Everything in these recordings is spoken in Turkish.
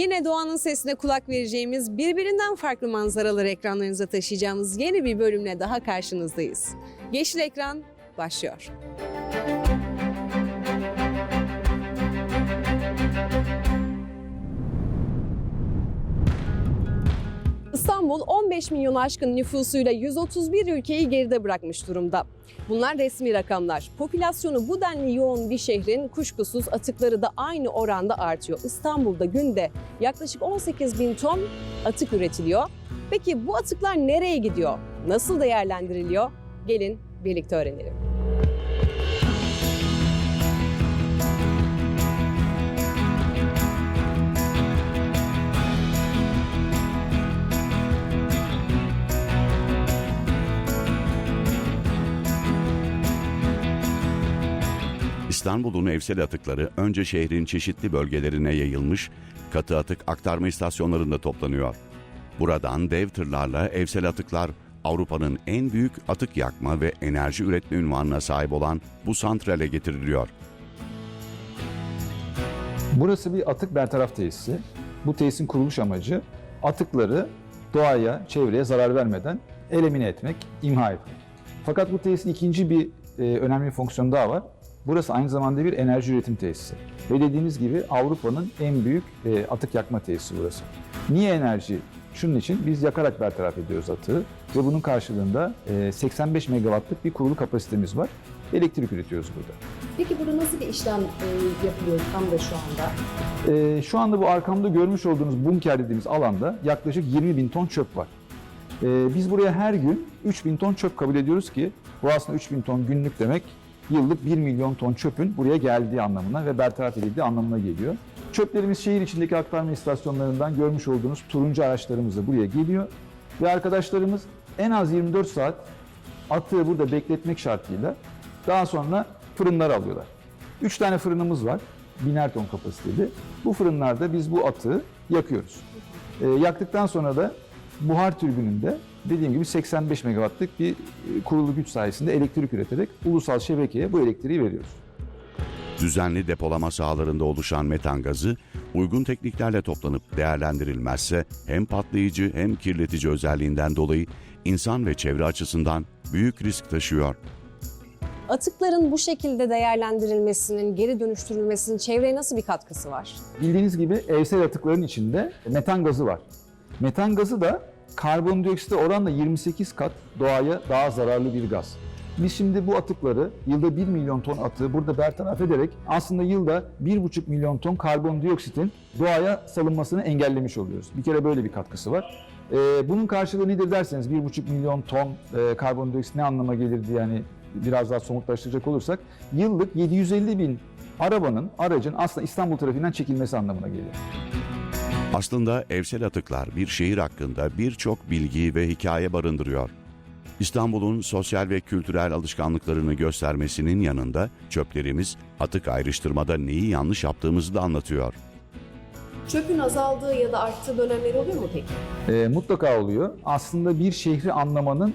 Yine doğanın sesine kulak vereceğimiz, birbirinden farklı manzaraları ekranlarınıza taşıyacağımız yeni bir bölümle daha karşınızdayız. Yeşil Ekran başlıyor. İstanbul 15 milyon aşkın nüfusuyla 131 ülkeyi geride bırakmış durumda. Bunlar resmi rakamlar. Popülasyonu bu denli yoğun bir şehrin kuşkusuz atıkları da aynı oranda artıyor. İstanbul'da günde yaklaşık 18 bin ton atık üretiliyor. Peki bu atıklar nereye gidiyor? Nasıl değerlendiriliyor? Gelin birlikte öğrenelim. İstanbul'un evsel atıkları önce şehrin çeşitli bölgelerine yayılmış, katı atık aktarma istasyonlarında toplanıyor. Buradan dev tırlarla evsel atıklar Avrupa'nın en büyük atık yakma ve enerji üretme ünvanına sahip olan bu santrale getiriliyor. Burası bir atık bertaraf tesisi. Bu tesisin kuruluş amacı atıkları doğaya, çevreye zarar vermeden elimine etmek, imha etmek. Fakat bu tesisin ikinci bir e, önemli fonksiyonu daha var. Burası aynı zamanda bir enerji üretim tesisi. Ve dediğiniz gibi Avrupa'nın en büyük e, atık yakma tesisi burası. Niye enerji? Şunun için biz yakarak bertaraf ediyoruz atığı ve bunun karşılığında e, 85 megawattlık bir kurulu kapasitemiz var. Elektrik üretiyoruz burada. Peki burada nasıl bir işlem e, yapılıyor tam da şu anda? Ee, şu anda bu arkamda görmüş olduğunuz bunker dediğimiz alanda yaklaşık 20 bin ton çöp var. Ee, biz buraya her gün 3 bin ton çöp kabul ediyoruz ki bu aslında 3 bin ton günlük demek yıllık 1 milyon ton çöpün buraya geldiği anlamına ve bertaraf edildiği anlamına geliyor. Çöplerimiz şehir içindeki aktarma istasyonlarından görmüş olduğunuz turuncu araçlarımızla buraya geliyor. Ve arkadaşlarımız en az 24 saat atığı burada bekletmek şartıyla daha sonra fırınlara alıyorlar. 3 tane fırınımız var. Biner ton kapasiteli. Bu fırınlarda biz bu atığı yakıyoruz. Ee, yaktıktan sonra da buhar türbününde dediğim gibi 85 megawattlık bir e, kurulu güç sayesinde elektrik üreterek ulusal şebekeye bu elektriği veriyoruz. Düzenli depolama sahalarında oluşan metan gazı uygun tekniklerle toplanıp değerlendirilmezse hem patlayıcı hem kirletici özelliğinden dolayı insan ve çevre açısından büyük risk taşıyor. Atıkların bu şekilde değerlendirilmesinin, geri dönüştürülmesinin çevreye nasıl bir katkısı var? Bildiğiniz gibi evsel atıkların içinde metan gazı var. Metan gazı da karbondioksite oranla 28 kat doğaya daha zararlı bir gaz. Biz şimdi bu atıkları yılda 1 milyon ton atığı burada bertaraf ederek aslında yılda 1,5 milyon ton karbondioksitin doğaya salınmasını engellemiş oluyoruz. Bir kere böyle bir katkısı var. Ee, bunun karşılığı nedir derseniz 1,5 milyon ton e, karbondioksit ne anlama gelir diye yani biraz daha somutlaştıracak olursak yıllık 750 bin arabanın, aracın aslında İstanbul trafiğinden çekilmesi anlamına geliyor. Aslında evsel atıklar bir şehir hakkında birçok bilgi ve hikaye barındırıyor. İstanbul'un sosyal ve kültürel alışkanlıklarını göstermesinin yanında çöplerimiz atık ayrıştırmada neyi yanlış yaptığımızı da anlatıyor. Çöpün azaldığı ya da arttığı dönemleri oluyor mu peki? Ee, mutlaka oluyor. Aslında bir şehri anlamanın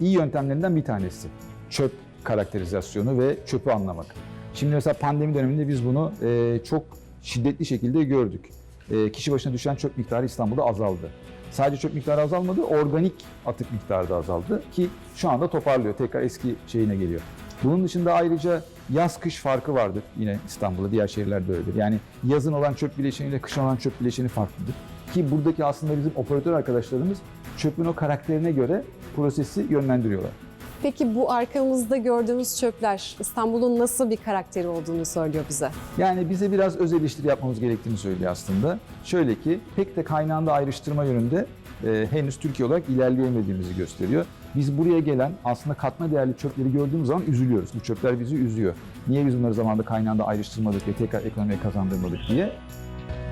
iyi yöntemlerinden bir tanesi. Çöp karakterizasyonu ve çöpü anlamak. Şimdi mesela pandemi döneminde biz bunu e, çok şiddetli şekilde gördük. E, kişi başına düşen çöp miktarı İstanbul'da azaldı. Sadece çöp miktarı azalmadı, organik atık miktarı da azaldı ki şu anda toparlıyor, tekrar eski şeyine geliyor. Bunun dışında ayrıca yaz-kış farkı vardır yine İstanbul'da, diğer şehirlerde öyledir. Yani yazın olan çöp bileşeniyle kışın olan çöp bileşeni farklıdır. Ki buradaki aslında bizim operatör arkadaşlarımız çöpün o karakterine göre prosesi yönlendiriyorlar. Peki bu arkamızda gördüğümüz çöpler İstanbul'un nasıl bir karakteri olduğunu söylüyor bize. Yani bize biraz öz eleştiri yapmamız gerektiğini söylüyor aslında. Şöyle ki pek de kaynağında ayrıştırma yönünde e, henüz Türkiye olarak ilerleyemediğimizi gösteriyor. Biz buraya gelen aslında katma değerli çöpleri gördüğümüz zaman üzülüyoruz. Bu çöpler bizi üzüyor. Niye biz bunları zamanında kaynağında ayrıştırmadık ve tekrar ekonomiye kazandırmadık diye.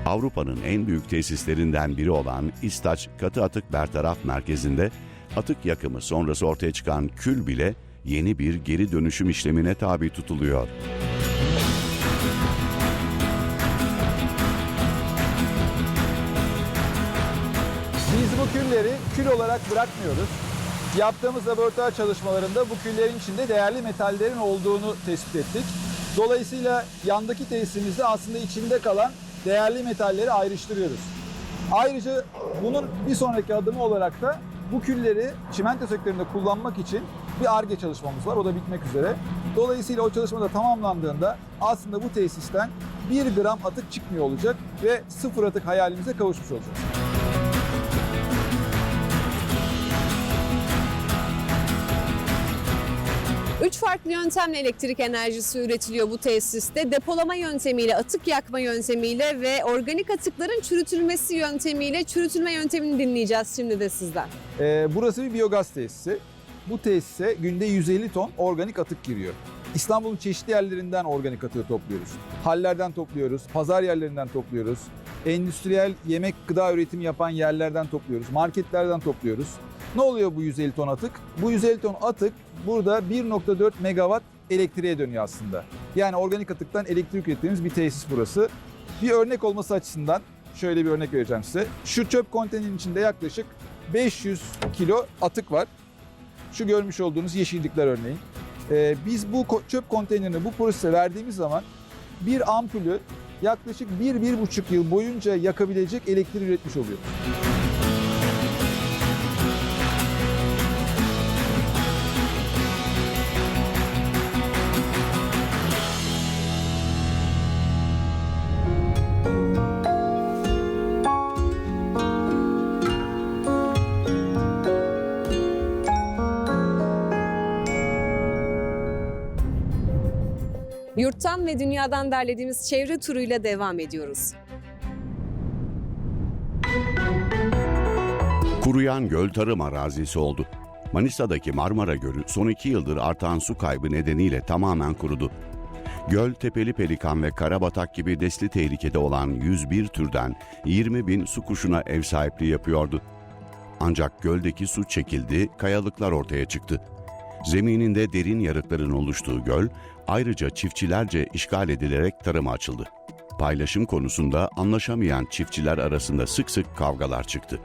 Avrupa'nın en büyük tesislerinden biri olan İstaç Katı Atık Bertaraf Merkezi'nde atık yakımı sonrası ortaya çıkan kül bile yeni bir geri dönüşüm işlemine tabi tutuluyor. Biz bu külleri kül olarak bırakmıyoruz. Yaptığımız laboratuvar çalışmalarında bu küllerin içinde değerli metallerin olduğunu tespit ettik. Dolayısıyla yandaki tesisimizde aslında içinde kalan değerli metalleri ayrıştırıyoruz. Ayrıca bunun bir sonraki adımı olarak da bu külleri çimento sektöründe kullanmak için bir ARGE çalışmamız var. O da bitmek üzere. Dolayısıyla o çalışma da tamamlandığında aslında bu tesisten 1 gram atık çıkmıyor olacak ve sıfır atık hayalimize kavuşmuş olacağız. Üç farklı yöntemle elektrik enerjisi üretiliyor bu tesiste. Depolama yöntemiyle, atık yakma yöntemiyle ve organik atıkların çürütülmesi yöntemiyle çürütülme yöntemini dinleyeceğiz şimdi de sizden. Ee, burası bir biyogaz tesisi. Bu tesise günde 150 ton organik atık giriyor. İstanbul'un çeşitli yerlerinden organik atığı topluyoruz. Hallerden topluyoruz, pazar yerlerinden topluyoruz. Endüstriyel yemek gıda üretimi yapan yerlerden topluyoruz, marketlerden topluyoruz. Ne oluyor bu 150 ton atık? Bu 150 ton atık burada 1.4 megawatt elektriğe dönüyor aslında. Yani organik atıktan elektrik ürettiğimiz bir tesis burası. Bir örnek olması açısından şöyle bir örnek vereceğim size. Şu çöp konteynerin içinde yaklaşık 500 kilo atık var. Şu görmüş olduğunuz yeşillikler örneğin. Ee, biz bu çöp konteynerini bu prosese verdiğimiz zaman bir ampulü yaklaşık 1-1,5 yıl boyunca yakabilecek elektriği üretmiş oluyor. Yurttan ve dünyadan derlediğimiz çevre turuyla devam ediyoruz. Kuruyan göl tarım arazisi oldu. Manisa'daki Marmara Gölü son iki yıldır artan su kaybı nedeniyle tamamen kurudu. Göl, tepeli pelikan ve karabatak gibi desli tehlikede olan 101 türden 20 bin su kuşuna ev sahipliği yapıyordu. Ancak göldeki su çekildi, kayalıklar ortaya çıktı. Zemininde derin yarıkların oluştuğu göl, ayrıca çiftçilerce işgal edilerek tarıma açıldı. Paylaşım konusunda anlaşamayan çiftçiler arasında sık sık kavgalar çıktı.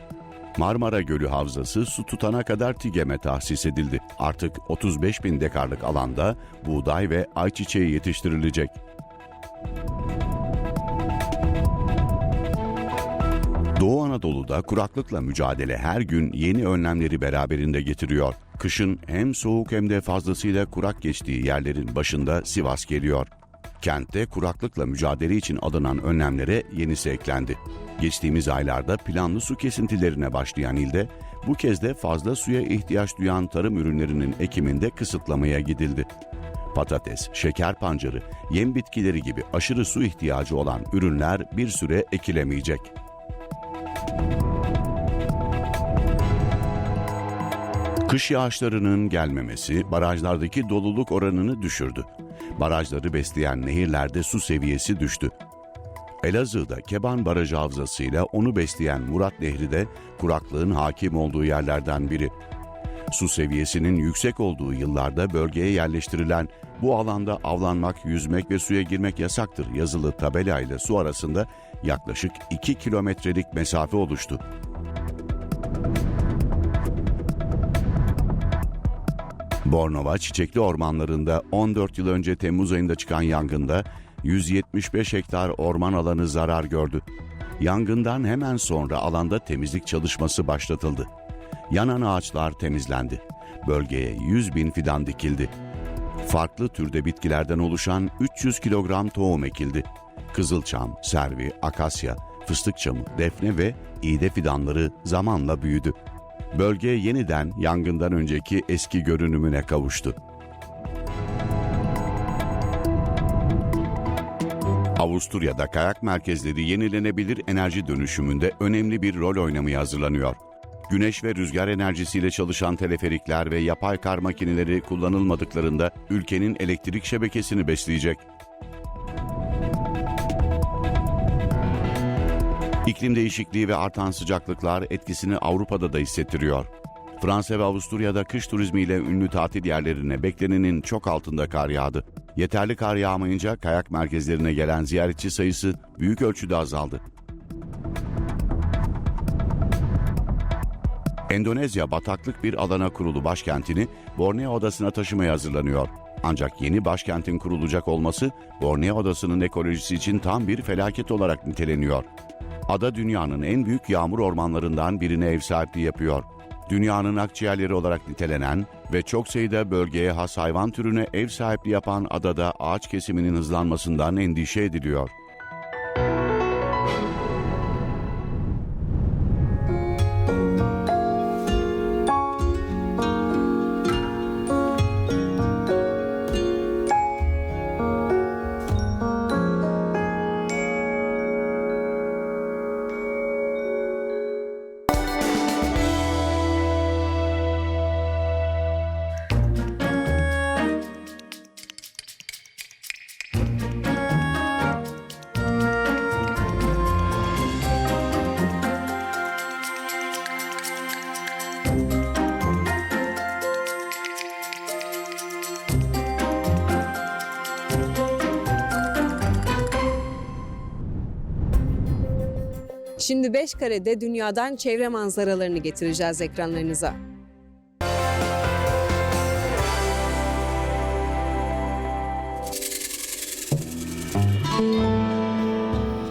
Marmara Gölü Havzası su tutana kadar TİGEM'e tahsis edildi. Artık 35 bin dekarlık alanda buğday ve ayçiçeği yetiştirilecek. Anadolu'da kuraklıkla mücadele her gün yeni önlemleri beraberinde getiriyor. Kışın hem soğuk hem de fazlasıyla kurak geçtiği yerlerin başında Sivas geliyor. Kentte kuraklıkla mücadele için alınan önlemlere yenisi eklendi. Geçtiğimiz aylarda planlı su kesintilerine başlayan ilde bu kez de fazla suya ihtiyaç duyan tarım ürünlerinin ekiminde kısıtlamaya gidildi. Patates, şeker pancarı, yem bitkileri gibi aşırı su ihtiyacı olan ürünler bir süre ekilemeyecek. Kış yağışlarının gelmemesi barajlardaki doluluk oranını düşürdü. Barajları besleyen nehirlerde su seviyesi düştü. Elazığ'da Keban Barajı Havzası'yla onu besleyen Murat Nehri de kuraklığın hakim olduğu yerlerden biri. Su seviyesinin yüksek olduğu yıllarda bölgeye yerleştirilen bu alanda avlanmak, yüzmek ve suya girmek yasaktır yazılı tabela ile su arasında yaklaşık 2 kilometrelik mesafe oluştu. Bornova çiçekli ormanlarında 14 yıl önce Temmuz ayında çıkan yangında 175 hektar orman alanı zarar gördü. Yangından hemen sonra alanda temizlik çalışması başlatıldı. Yanan ağaçlar temizlendi. Bölgeye 100 bin fidan dikildi. Farklı türde bitkilerden oluşan 300 kilogram tohum ekildi. Kızılçam, servi, akasya, fıstık çamı, defne ve iğde fidanları zamanla büyüdü. Bölge yeniden yangından önceki eski görünümüne kavuştu. Avusturya'da kayak merkezleri yenilenebilir enerji dönüşümünde önemli bir rol oynamaya hazırlanıyor. Güneş ve rüzgar enerjisiyle çalışan teleferikler ve yapay kar makineleri kullanılmadıklarında ülkenin elektrik şebekesini besleyecek. İklim değişikliği ve artan sıcaklıklar etkisini Avrupa'da da hissettiriyor. Fransa ve Avusturya'da kış turizmiyle ünlü tatil yerlerine beklenenin çok altında kar yağdı. Yeterli kar yağmayınca kayak merkezlerine gelen ziyaretçi sayısı büyük ölçüde azaldı. Endonezya bataklık bir alana kurulu başkentini Borneo Adası'na taşımaya hazırlanıyor. Ancak yeni başkentin kurulacak olması Borneo Adası'nın ekolojisi için tam bir felaket olarak niteleniyor. Ada dünyanın en büyük yağmur ormanlarından birine ev sahipliği yapıyor. Dünyanın akciğerleri olarak nitelenen ve çok sayıda bölgeye has hayvan türüne ev sahipliği yapan adada ağaç kesiminin hızlanmasından endişe ediliyor. Şimdi Beşkare'de dünyadan çevre manzaralarını getireceğiz ekranlarınıza.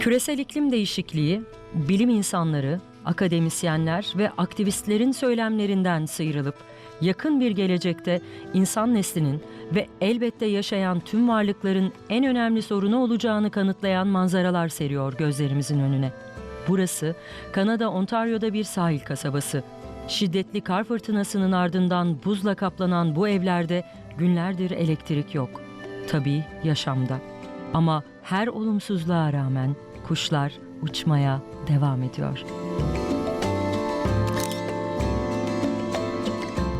Küresel iklim değişikliği, bilim insanları, akademisyenler ve aktivistlerin söylemlerinden sıyrılıp yakın bir gelecekte insan neslinin ve elbette yaşayan tüm varlıkların en önemli sorunu olacağını kanıtlayan manzaralar seriyor gözlerimizin önüne. Burası Kanada Ontario'da bir sahil kasabası. Şiddetli kar fırtınasının ardından buzla kaplanan bu evlerde günlerdir elektrik yok. Tabii yaşamda. Ama her olumsuzluğa rağmen kuşlar uçmaya devam ediyor.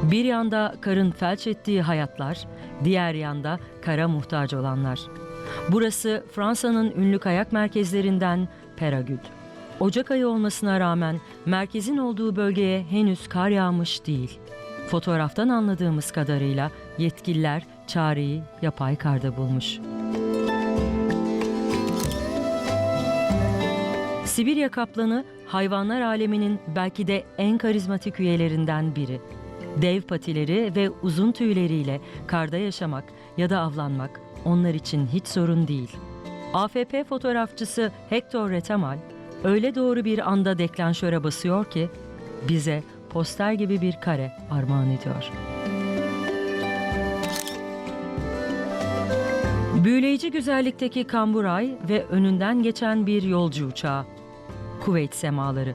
Bir yanda karın felç ettiği hayatlar, diğer yanda kara muhtaç olanlar. Burası Fransa'nın ünlü kayak merkezlerinden Peragud. Ocak ayı olmasına rağmen merkezin olduğu bölgeye henüz kar yağmış değil. Fotoğraftan anladığımız kadarıyla yetkililer çareyi yapay karda bulmuş. Sibirya kaplanı hayvanlar aleminin belki de en karizmatik üyelerinden biri. Dev patileri ve uzun tüyleriyle karda yaşamak ya da avlanmak onlar için hiç sorun değil. AFP fotoğrafçısı Hector Retamal öyle doğru bir anda deklanşöre basıyor ki bize poster gibi bir kare armağan ediyor. Büyüleyici güzellikteki kamburay ve önünden geçen bir yolcu uçağı. Kuveyt semaları.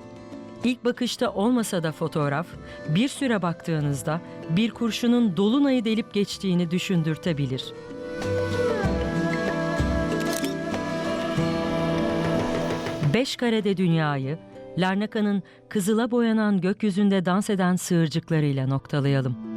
İlk bakışta olmasa da fotoğraf, bir süre baktığınızda bir kurşunun dolunayı delip geçtiğini düşündürtebilir. Beş karede dünyayı, Larnaka'nın kızıla boyanan gökyüzünde dans eden sığırcıklarıyla noktalayalım.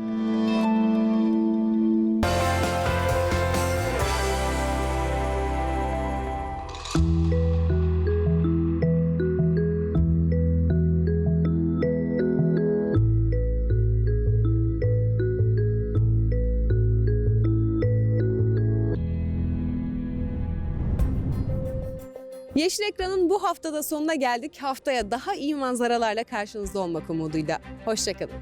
Yeşil Ekran'ın bu haftada sonuna geldik. Haftaya daha iyi manzaralarla karşınızda olmak umuduyla. Hoşçakalın.